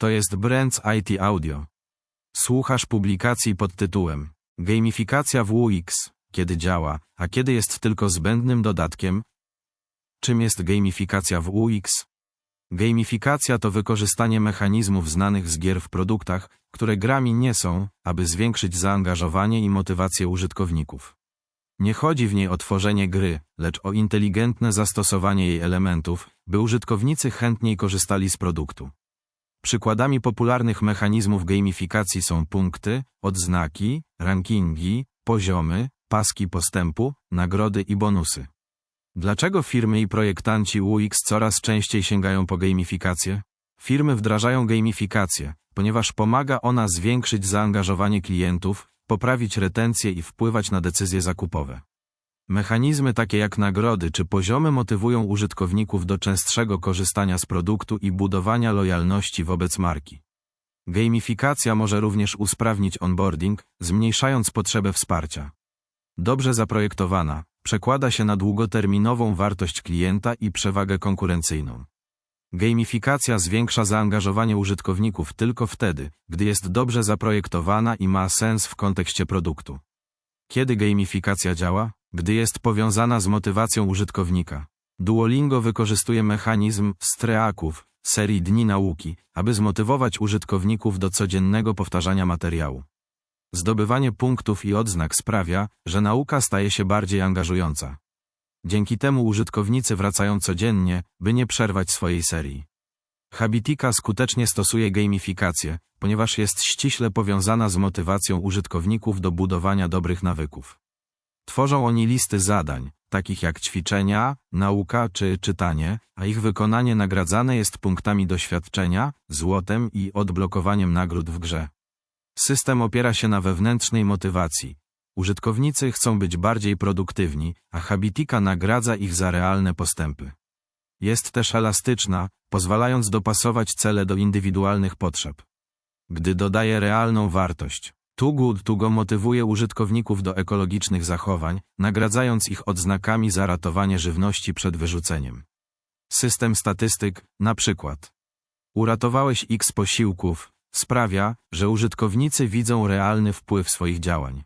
To jest Brands IT Audio. Słuchasz publikacji pod tytułem Gamifikacja w UX, kiedy działa, a kiedy jest tylko zbędnym dodatkiem? Czym jest gamifikacja w UX? Gamifikacja to wykorzystanie mechanizmów znanych z gier w produktach, które grami nie są, aby zwiększyć zaangażowanie i motywację użytkowników. Nie chodzi w niej o tworzenie gry, lecz o inteligentne zastosowanie jej elementów, by użytkownicy chętniej korzystali z produktu. Przykładami popularnych mechanizmów gamifikacji są punkty, odznaki, rankingi, poziomy, paski postępu, nagrody i bonusy. Dlaczego firmy i projektanci UX coraz częściej sięgają po gamifikację? Firmy wdrażają gamifikację, ponieważ pomaga ona zwiększyć zaangażowanie klientów, poprawić retencję i wpływać na decyzje zakupowe. Mechanizmy takie jak nagrody czy poziomy motywują użytkowników do częstszego korzystania z produktu i budowania lojalności wobec marki. Gamifikacja może również usprawnić onboarding, zmniejszając potrzebę wsparcia. Dobrze zaprojektowana, przekłada się na długoterminową wartość klienta i przewagę konkurencyjną. Gamifikacja zwiększa zaangażowanie użytkowników tylko wtedy, gdy jest dobrze zaprojektowana i ma sens w kontekście produktu. Kiedy gamifikacja działa? Gdy jest powiązana z motywacją użytkownika. Duolingo wykorzystuje mechanizm streaków, serii dni nauki, aby zmotywować użytkowników do codziennego powtarzania materiału. Zdobywanie punktów i odznak sprawia, że nauka staje się bardziej angażująca. Dzięki temu użytkownicy wracają codziennie, by nie przerwać swojej serii. Habitika skutecznie stosuje gamifikację, ponieważ jest ściśle powiązana z motywacją użytkowników do budowania dobrych nawyków. Tworzą oni listy zadań, takich jak ćwiczenia, nauka czy czytanie, a ich wykonanie nagradzane jest punktami doświadczenia, złotem i odblokowaniem nagród w grze. System opiera się na wewnętrznej motywacji. Użytkownicy chcą być bardziej produktywni, a Habitika nagradza ich za realne postępy. Jest też elastyczna, pozwalając dopasować cele do indywidualnych potrzeb. Gdy dodaje realną wartość, Too Good To Go motywuje użytkowników do ekologicznych zachowań, nagradzając ich odznakami za ratowanie żywności przed wyrzuceniem. System statystyk, na przykład. Uratowałeś x posiłków, sprawia, że użytkownicy widzą realny wpływ swoich działań.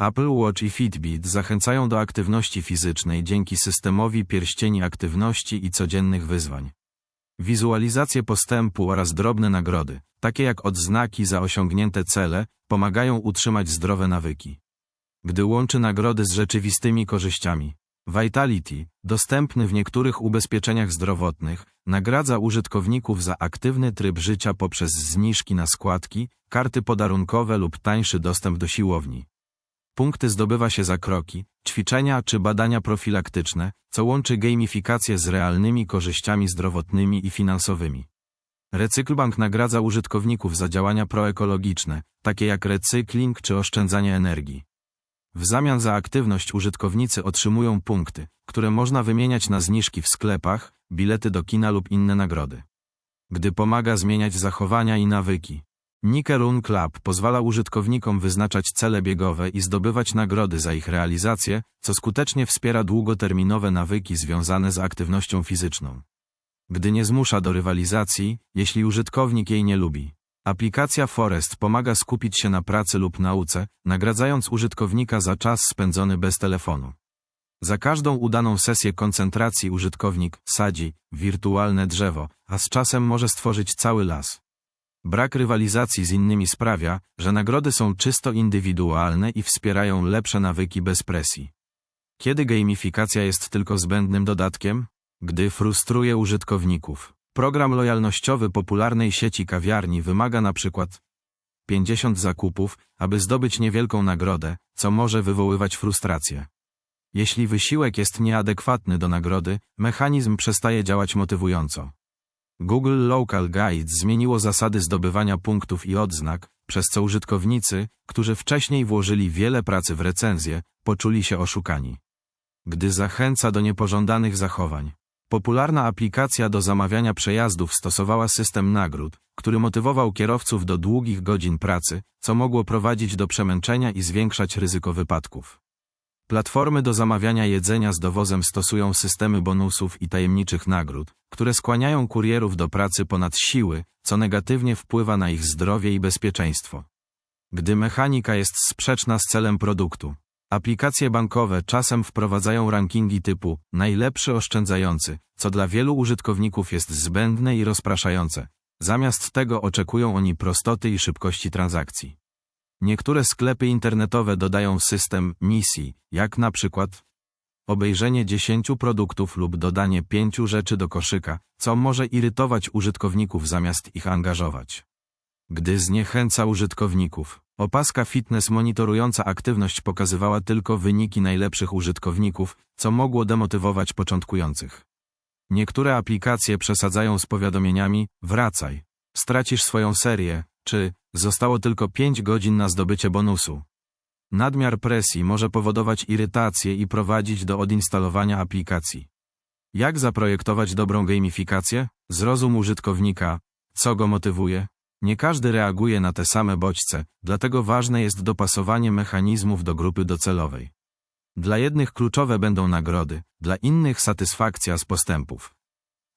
Apple Watch i Fitbit zachęcają do aktywności fizycznej dzięki systemowi pierścieni aktywności i codziennych wyzwań. Wizualizacje postępu oraz drobne nagrody, takie jak odznaki za osiągnięte cele, pomagają utrzymać zdrowe nawyki. Gdy łączy nagrody z rzeczywistymi korzyściami, Vitality, dostępny w niektórych ubezpieczeniach zdrowotnych, nagradza użytkowników za aktywny tryb życia poprzez zniżki na składki, karty podarunkowe lub tańszy dostęp do siłowni. Punkty zdobywa się za kroki, ćwiczenia czy badania profilaktyczne, co łączy gamifikację z realnymi korzyściami zdrowotnymi i finansowymi. Recyklbank nagradza użytkowników za działania proekologiczne, takie jak recykling czy oszczędzanie energii. W zamian za aktywność użytkownicy otrzymują punkty, które można wymieniać na zniżki w sklepach, bilety do kina lub inne nagrody. Gdy pomaga zmieniać zachowania i nawyki. Nike Run Club pozwala użytkownikom wyznaczać cele biegowe i zdobywać nagrody za ich realizację, co skutecznie wspiera długoterminowe nawyki związane z aktywnością fizyczną. Gdy nie zmusza do rywalizacji, jeśli użytkownik jej nie lubi. Aplikacja Forest pomaga skupić się na pracy lub nauce, nagradzając użytkownika za czas spędzony bez telefonu. Za każdą udaną sesję koncentracji użytkownik sadzi wirtualne drzewo, a z czasem może stworzyć cały las. Brak rywalizacji z innymi sprawia, że nagrody są czysto indywidualne i wspierają lepsze nawyki bez presji. Kiedy gamifikacja jest tylko zbędnym dodatkiem? Gdy frustruje użytkowników. Program lojalnościowy popularnej sieci kawiarni wymaga na przykład 50 zakupów, aby zdobyć niewielką nagrodę, co może wywoływać frustrację. Jeśli wysiłek jest nieadekwatny do nagrody, mechanizm przestaje działać motywująco. Google Local Guides zmieniło zasady zdobywania punktów i odznak, przez co użytkownicy, którzy wcześniej włożyli wiele pracy w recenzję, poczuli się oszukani. Gdy zachęca do niepożądanych zachowań. Popularna aplikacja do zamawiania przejazdów stosowała system nagród, który motywował kierowców do długich godzin pracy, co mogło prowadzić do przemęczenia i zwiększać ryzyko wypadków. Platformy do zamawiania jedzenia z dowozem stosują systemy bonusów i tajemniczych nagród, które skłaniają kurierów do pracy ponad siły, co negatywnie wpływa na ich zdrowie i bezpieczeństwo. Gdy mechanika jest sprzeczna z celem produktu, aplikacje bankowe czasem wprowadzają rankingi typu najlepszy oszczędzający, co dla wielu użytkowników jest zbędne i rozpraszające. Zamiast tego oczekują oni prostoty i szybkości transakcji. Niektóre sklepy internetowe dodają system misji, jak na przykład obejrzenie 10 produktów lub dodanie 5 rzeczy do koszyka, co może irytować użytkowników zamiast ich angażować. Gdy zniechęca użytkowników, opaska fitness monitorująca aktywność pokazywała tylko wyniki najlepszych użytkowników, co mogło demotywować początkujących. Niektóre aplikacje przesadzają z powiadomieniami wracaj, stracisz swoją serię, czy zostało tylko 5 godzin na zdobycie bonusu. Nadmiar presji może powodować irytację i prowadzić do odinstalowania aplikacji. Jak zaprojektować dobrą gamifikację? Zrozum użytkownika, co go motywuje. Nie każdy reaguje na te same bodźce, dlatego ważne jest dopasowanie mechanizmów do grupy docelowej. Dla jednych kluczowe będą nagrody, dla innych satysfakcja z postępów.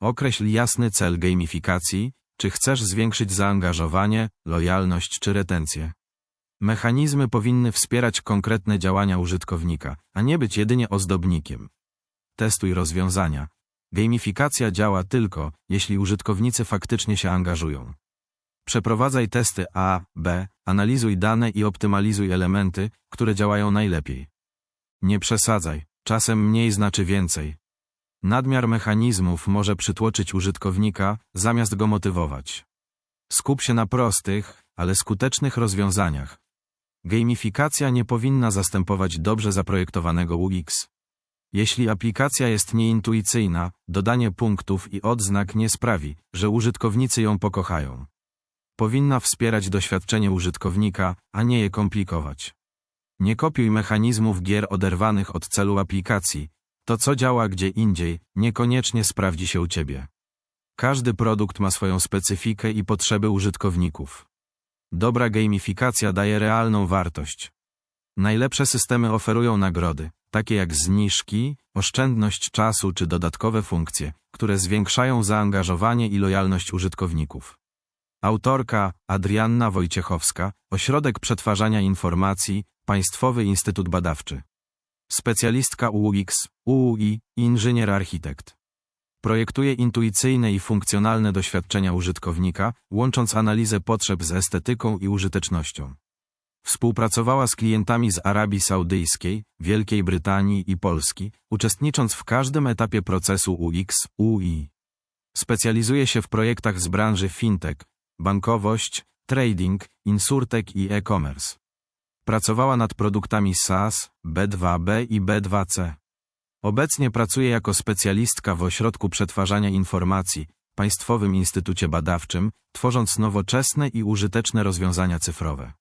Określ jasny cel gamifikacji, czy chcesz zwiększyć zaangażowanie, lojalność czy retencję. Mechanizmy powinny wspierać konkretne działania użytkownika, a nie być jedynie ozdobnikiem. Testuj rozwiązania. Gamifikacja działa tylko, jeśli użytkownicy faktycznie się angażują. Przeprowadzaj testy A, B, analizuj dane i optymalizuj elementy, które działają najlepiej. Nie przesadzaj, czasem mniej znaczy więcej. Nadmiar mechanizmów może przytłoczyć użytkownika, zamiast go motywować. Skup się na prostych, ale skutecznych rozwiązaniach. Gamifikacja nie powinna zastępować dobrze zaprojektowanego UX. Jeśli aplikacja jest nieintuicyjna, dodanie punktów i odznak nie sprawi, że użytkownicy ją pokochają. Powinna wspierać doświadczenie użytkownika, a nie je komplikować. Nie kopiuj mechanizmów gier oderwanych od celu aplikacji. To, co działa gdzie indziej, niekoniecznie sprawdzi się u Ciebie. Każdy produkt ma swoją specyfikę i potrzeby użytkowników. Dobra gamifikacja daje realną wartość. Najlepsze systemy oferują nagrody, takie jak zniżki, oszczędność czasu czy dodatkowe funkcje, które zwiększają zaangażowanie i lojalność użytkowników. Autorka Adrianna Wojciechowska, Ośrodek Przetwarzania Informacji, Państwowy Instytut Badawczy. Specjalistka UX, UI, inżynier architekt. Projektuje intuicyjne i funkcjonalne doświadczenia użytkownika, łącząc analizę potrzeb z estetyką i użytecznością. Współpracowała z klientami z Arabii Saudyjskiej, Wielkiej Brytanii i Polski, uczestnicząc w każdym etapie procesu UX, UI. Specjalizuje się w projektach z branży fintech, bankowość, trading, insurtech i e-commerce. Pracowała nad produktami SaaS, B2B i B2C. Obecnie pracuje jako specjalistka w Ośrodku Przetwarzania Informacji, Państwowym Instytucie Badawczym, tworząc nowoczesne i użyteczne rozwiązania cyfrowe.